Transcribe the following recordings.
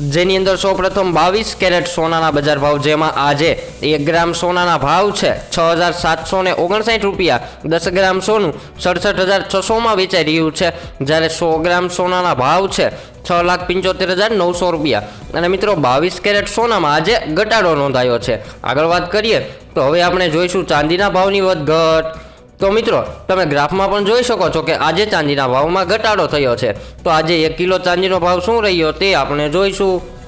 જેની અંદર સૌપ્રથમ બાવીસ કેરેટ સોનાના બજાર ભાવ જેમાં આજે એક ગ્રામ સોનાના ભાવ છે છ હજાર સાતસો ને ઓગણસાઠ રૂપિયા. દસ ગ્રામ સોનું સડસઠ હજાર છસોમાં વેચાઈ રહ્યું છે. જ્યારે સો ગ્રામ સોનાના ભાવ છે છ લાખ પંચોતેર હજાર નવસો રૂપિયા. અને મિત્રો, બાવીસ કેરેટ સોનામાં આજે ઘટાડો નોંધાયો છે. આગળ વાત કરીએ તો હવે આપણે જોઈશું ચાંદીના ભાવની વધઘટ. તો મિત્રો, તમે ગ્રાફમાં પણ જોઈ શકો છો કે આજે ચાંદીના ભાવમાં ઘટાડો થયો છે. તો આજે એક કિલો ચાંદીનો ભાવ શું રહ્યો તે આપણે જોઈશું.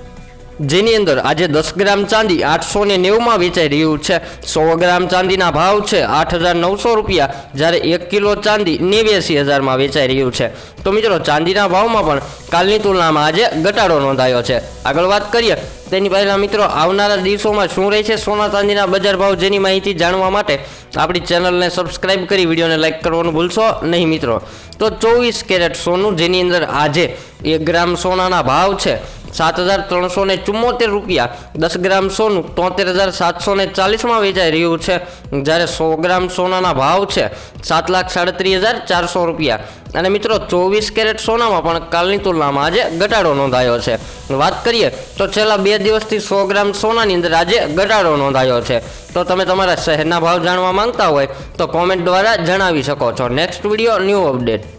જેની અંદર આજે દસ ગ્રામ ચાંદી આઠસો ને નેવુંમાં વેચાઈ રહ્યું છે. સો ગ્રામ ચાંદીના ભાવ છે આઠ હજાર નવસો રૂપિયા, જ્યારે એક કિલો ચાંદી નેવ્યાસી હજારમાં વેચાઈ રહ્યું છે. તો મિત્રો, ચાંદીના ભાવમાં પણ કાલની તુલનામાં આજે ઘટાડો નોંધાયો છે. આગળ વાત કરીએ, તેની પહેલાં મિત્રો, આવનારા દિવસોમાં શું રહે છે સોના ચાંદીના બજાર ભાવ જેની માહિતી જાણવા માટે આપણી ચેનલને સબસ્ક્રાઇબ કરી વિડીયોને લાઇક કરવાનું ભૂલશો નહીં મિત્રો. તો ચોવીસ કેરેટ સોનું, જેની અંદર આજે એક ગ્રામ સોનાના ભાવ છે સાત હજાર ત્રણસો ને ચુમ્મોતેર રૂપિયા. દસ ગ્રામ સોનું તોતેર હજાર સાતસો ને ચાલીસમાં વેચાઈ રહ્યું છે. જ્યારે સો ગ્રામ સોનાના ભાવ છે સાત લાખ સાડત્રીસ હજાર ચારસો રૂપિયા. અને મિત્રો, ચોવીસ કેરેટ સોનામાં પણ કાલની તુલનામાં આજે ઘટાડો નોંધાયો છે. વાત કરીએ તો છેલ્લા બે દિવસથી સો ગ્રામ સોનાની અંદર આજે ઘટાડો નોંધાયો છે. તો તમે તમારા શહેરના ભાવ જાણવા માંગતા હોય તો કોમેન્ટ દ્વારા જણાવી શકો છો. Next video new update